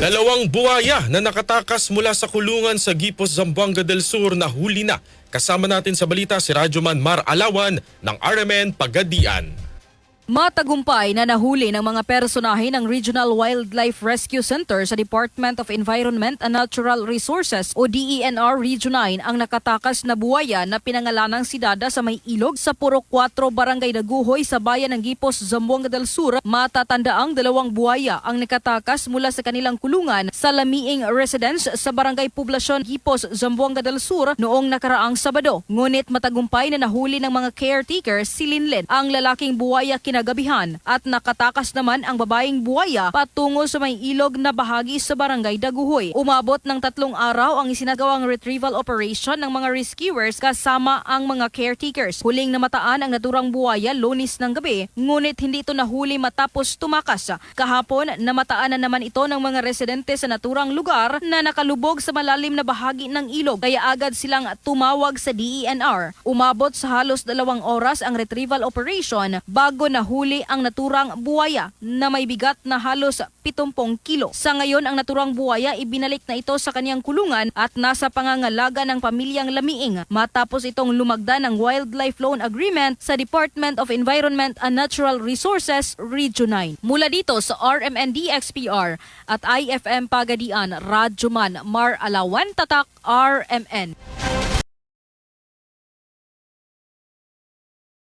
Dalawang buwaya na nakatakas mula sa kulungan sa Gipos, Zamboanga del Sur na huli na. Kasama natin sa balita si Radyoman Mar Alawan ng RMN Pagadian. Matagumpay na nahuli ng mga personahe ng Regional Wildlife Rescue Center sa Department of Environment and Natural Resources o DENR Region 9 ang nakatakas na buwaya na pinangalanang si Dada sa may ilog sa Purok 4 Barangay Daguhoy sa bayan ng Gipos, Zamboanga del Sur. Matatandaang dalawang buwaya ang nakatakas mula sa kanilang kulungan sa Lamiing Residence sa Barangay Poblasyon Gipos, Zamboanga del Sur noong nakaraang Sabado. Ngunit matagumpay na nahuli ng mga caretaker si Linlin ang lalaking buwaya kinagabihan at nakatakas naman ang babaeng buwaya patungo sa may ilog na bahagi sa barangay Daguhoy. Umabot ng tatlong araw ang isinagawang retrieval operation ng mga rescuers kasama ang mga caretakers. Huling namataan ang naturang buwaya lunis ng gabi ngunit hindi ito nahuli matapos tumakas. Kahapon namataan na naman ito ng mga residente sa naturang lugar na nakalubog sa malalim na bahagi ng ilog kaya agad silang tumawag sa DENR. Umabot sa halos dalawang oras ang retrieval operation bago nahuli ang naturang buwaya na may bigat na halos 70 kilo. Sa ngayon ang naturang buwaya ibinalik na ito sa kanyang kulungan at nasa pangangalaga ng pamilyang Lamiing matapos itong lumagda ng Wildlife Loan Agreement sa Department of Environment and Natural Resources Region 9. Mula dito sa RMND XPR at IFM Pagadian, Radyoman Mar Alawan Tatak RMN.